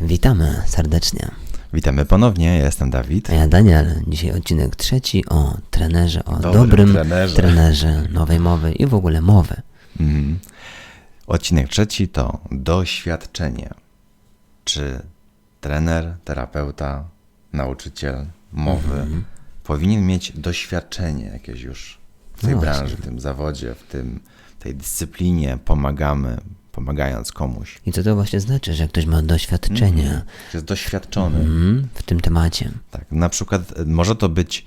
Witamy serdecznie. Witamy ponownie, ja jestem Dawid. A ja Daniel. Dzisiaj odcinek trzeci o trenerze, o Dobrym dobrym, trenerze. trenerze nowej mowy i w ogóle mowy. Mhm. Odcinek trzeci to doświadczenie. Czy trener, terapeuta, nauczyciel mowy Mhm. powinien mieć doświadczenie jakieś już w tej No branży, w tym zawodzie, w tym, tej dyscyplinie, pomagamy, pomagając komuś. I co to właśnie znaczy, że ktoś ma doświadczenie Jest doświadczony. mm, w tym temacie? Tak, na przykład e, może to być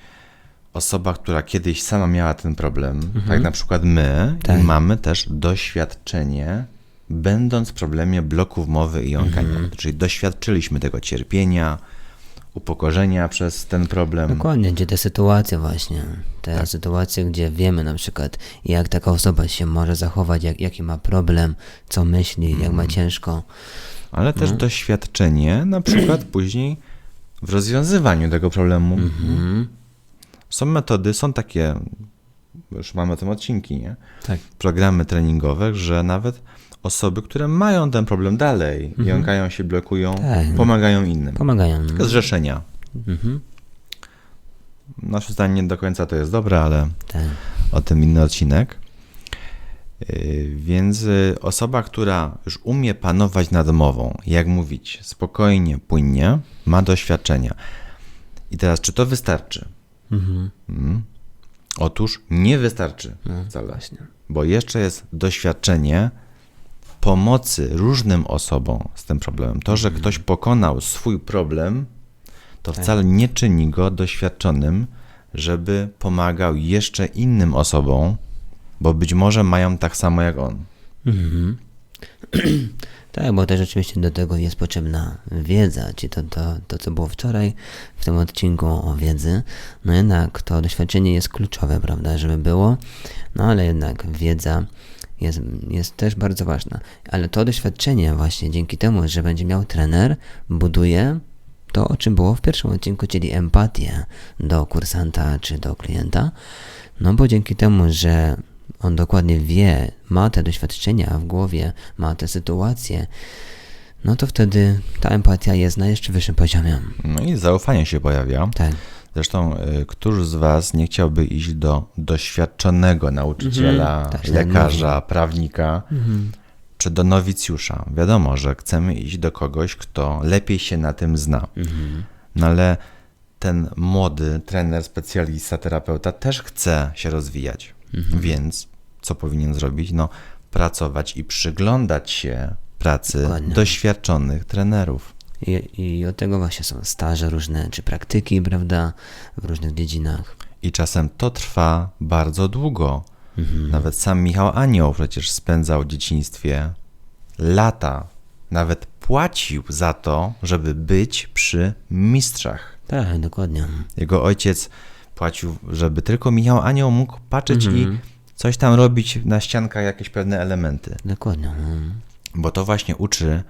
osoba, która kiedyś sama miała ten problem, tak na przykład my Tak. mamy też doświadczenie, będąc w problemie bloków mowy i jąkania, czyli doświadczyliśmy tego cierpienia, upokorzenia przez ten problem. Dokładnie, gdzie te sytuacje właśnie, te Tak. sytuacje, gdzie wiemy na przykład, jak taka osoba się może zachować, jak, jaki ma problem, co myśli, jak ma ciężko. Ale też doświadczenie na przykład później w rozwiązywaniu tego problemu. Mhm. Są metody, są takie, już mamy o tym odcinki, nie? Tak. programy treningowe, że nawet osoby, które mają ten problem dalej, jąkają się, blokują, Tak. pomagają innym. Pomagają. Tylko zrzeszenia. Mhm. Nasze zdanie nie do końca to jest dobre, ale Tak. o tym inny odcinek. Yy, Więc y, osoba, która już umie panować nad mową, jak mówić spokojnie, płynnie, ma doświadczenia. I teraz, czy to wystarczy? Mhm. Mm. Otóż nie wystarczy No, wcale. właśnie. bo jeszcze jest doświadczenie pomocy różnym osobom z tym problemem. To, że ktoś pokonał swój problem, to wcale nie czyni go doświadczonym, żeby pomagał jeszcze innym osobom, bo być może mają tak samo jak on. Mhm. Tak, bo też oczywiście do tego jest potrzebna wiedza, czyli to, to, to, co było wczoraj w tym odcinku o wiedzy. No jednak to doświadczenie jest kluczowe, prawda, żeby było, no ale jednak wiedza jest, jest też bardzo ważna. Ale to doświadczenie właśnie dzięki temu, że będzie miał trener, buduje to, o czym było w pierwszym odcinku, czyli empatię do kursanta czy do klienta. No bo dzięki temu, że on dokładnie wie, ma te doświadczenia w głowie, ma te sytuacje, no to wtedy ta empatia jest na jeszcze wyższym poziomie. No i zaufanie się pojawia. Tak. Zresztą, y, któż z Was nie chciałby iść do doświadczonego nauczyciela, Mhm, tak lekarza, prawnika, czy do nowicjusza? Wiadomo, że chcemy iść do kogoś, kto lepiej się na tym zna. No ale ten młody trener, specjalista, terapeuta też chce się rozwijać. Więc co powinien zrobić? No, pracować i przyglądać się pracy Dokładnie. doświadczonych trenerów. I, I od tego właśnie są staże różne, czy praktyki, prawda, w różnych dziedzinach. I czasem to trwa bardzo długo. Nawet sam Michał Anioł przecież spędzał w dzieciństwie lata. Nawet płacił za to, żeby być przy mistrzach. Tak, dokładnie. Jego ojciec płacił, żeby tylko Michał Anioł mógł patrzeć i coś tam robić na ściankach, jakieś pewne elementy. Dokładnie. Bo to właśnie uczy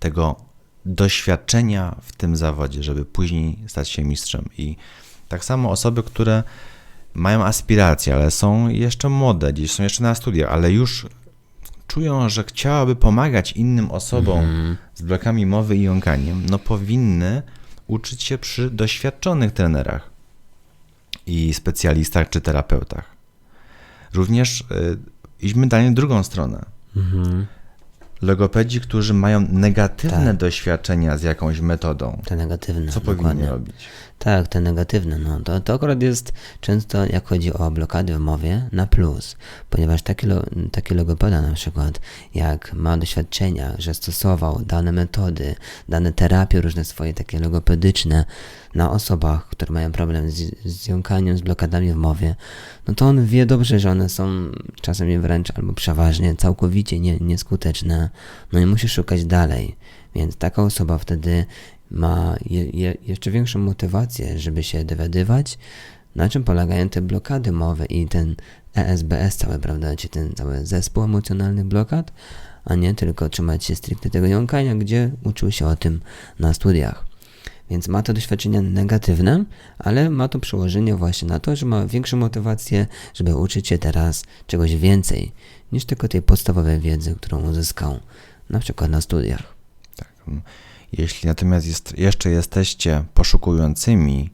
tego doświadczenia w tym zawodzie, żeby później stać się mistrzem. I tak samo osoby, które mają aspiracje, ale są jeszcze młode, gdzieś są jeszcze na studiach, ale już czują, że chciałaby pomagać innym osobom z blokami mowy i jąkaniem, no powinny uczyć się przy doświadczonych trenerach i specjalistach czy terapeutach. Również y, idźmy dalej w drugą stronę. Mhm. Logopedzi, którzy mają negatywne Tak. doświadczenia z jakąś metodą, Te negatywne. co dokładnie. powinni robić? Tak, te negatywne, no to, to akurat jest często, jak chodzi o blokady w mowie, na plus, ponieważ taki, lo, taki logopeda na przykład, jak ma doświadczenia, że stosował dane metody, dane terapie różne swoje takie logopedyczne na osobach, które mają problem z, z jąkaniem, z blokadami w mowie, no to on wie dobrze, że one są czasem wręcz albo przeważnie całkowicie nie, nieskuteczne, no i musi szukać dalej, więc taka osoba wtedy ma je, je, jeszcze większą motywację, żeby się dowiadywać, na czym polegają te blokady mowy i ten ESBS cały, prawda, czy ten cały zespół emocjonalnych blokad, a nie tylko trzymać się stricte tego jąkania, gdzie uczył się o tym na studiach. Więc ma to doświadczenia negatywne, ale ma to przełożenie właśnie na to, że ma większą motywację, żeby uczyć się teraz czegoś więcej niż tylko tej podstawowej wiedzy, którą uzyskał na przykład na studiach. Tak. Jeśli natomiast jest, jeszcze jesteście poszukującymi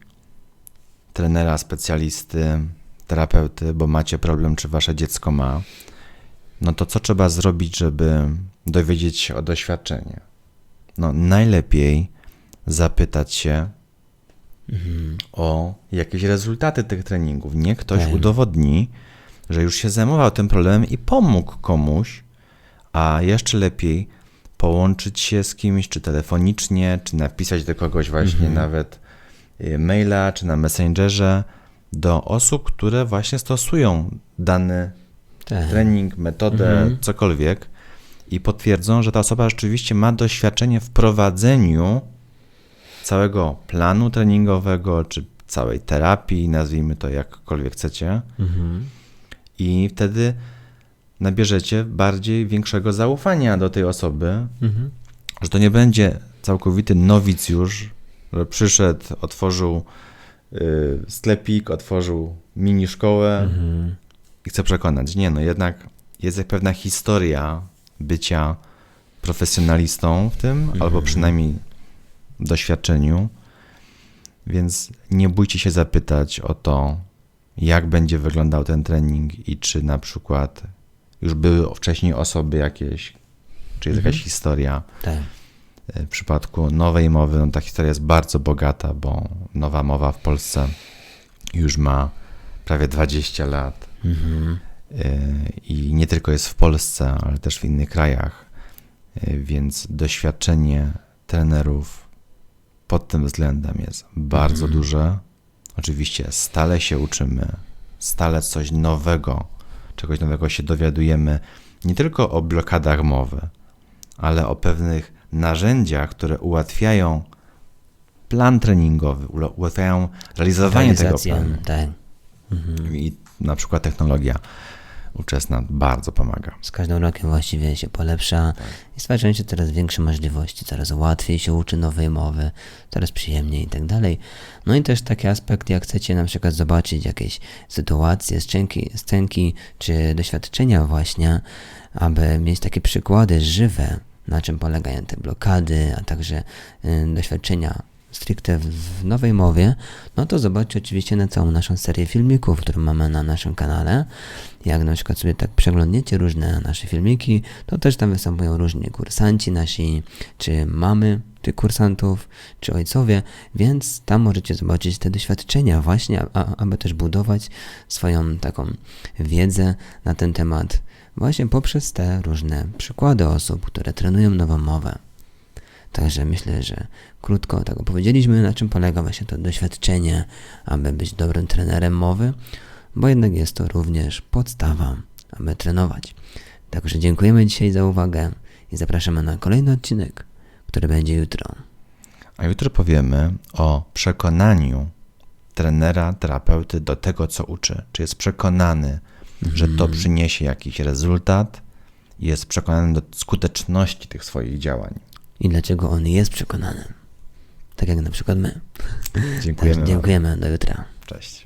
trenera, specjalisty, terapeuty, bo macie problem, czy wasze dziecko ma, no to co trzeba zrobić, żeby dowiedzieć się o doświadczenie? No, najlepiej zapytać się o jakieś rezultaty tych treningów. Nie ktoś Tak. udowodni, że już się zajmował tym problemem i pomógł komuś, a jeszcze lepiej połączyć się z kimś, czy telefonicznie, czy napisać do kogoś właśnie nawet y, maila, czy na Messengerze, do osób, które właśnie stosują dany Tak. trening, metodę, cokolwiek i potwierdzą, że ta osoba rzeczywiście ma doświadczenie w prowadzeniu całego planu treningowego, czy całej terapii, nazwijmy to jakkolwiek chcecie. I wtedy nabierzecie bardziej większego zaufania do tej osoby, że to nie będzie całkowity nowicjusz, że przyszedł, otworzył y, sklepik, otworzył mini szkołę i chce przekonać. Nie, no jednak jest jak pewna historia bycia profesjonalistą w tym, albo przynajmniej doświadczeniu, więc nie bójcie się zapytać o to, jak będzie wyglądał ten trening i czy na przykład już były wcześniej osoby jakieś, czy jest jakaś historia. Tak. W przypadku nowej mowy, no ta historia jest bardzo bogata, bo nowa mowa w Polsce już ma prawie 20 lat. Mhm. Y, I nie tylko jest w Polsce, ale też w innych krajach. Y, Więc doświadczenie trenerów pod tym względem jest bardzo duże. Oczywiście stale się uczymy, stale coś nowego, czegoś nowego się dowiadujemy, nie tylko o blokadach mowy, ale o pewnych narzędziach, które ułatwiają plan treningowy, ułatwiają realizowanie tego Realizacja, planu. Tak. I na przykład technologia ówczesna bardzo pomaga. Z każdym rokiem właściwie się polepsza i stwarzają się coraz większe możliwości, coraz łatwiej się uczy nowej mowy, coraz przyjemniej i tak dalej. No i też taki aspekt, jak chcecie na przykład zobaczyć jakieś sytuacje, scenki, scenki czy doświadczenia właśnie, aby mieć takie przykłady żywe, na czym polegają te blokady, a także y, doświadczenia stricte w, nowej mowie, no to zobaczcie oczywiście na całą naszą serię filmików, którą mamy na naszym kanale. Jak na przykład sobie tak przeglądniecie różne nasze filmiki, to też tam występują różni kursanci nasi, czy mamy tych kursantów, czy ojcowie, więc tam możecie zobaczyć te doświadczenia właśnie, aby też budować swoją taką wiedzę na ten temat właśnie poprzez te różne przykłady osób, które trenują nową mowę. Także myślę, że krótko tak opowiedzieliśmy, na czym polega właśnie to doświadczenie, aby być dobrym trenerem mowy, bo jednak jest to również podstawa, aby trenować. Także dziękujemy dzisiaj za uwagę i zapraszamy na kolejny odcinek, który będzie jutro. A jutro powiemy o przekonaniu trenera, terapeuty do tego, co uczy. Czy jest przekonany, że to przyniesie jakiś rezultat, jest przekonany do skuteczności tych swoich działań. I dlaczego on jest przekonany. Tak jak na przykład my. Dziękujemy. Także dziękujemy, do jutra. Cześć.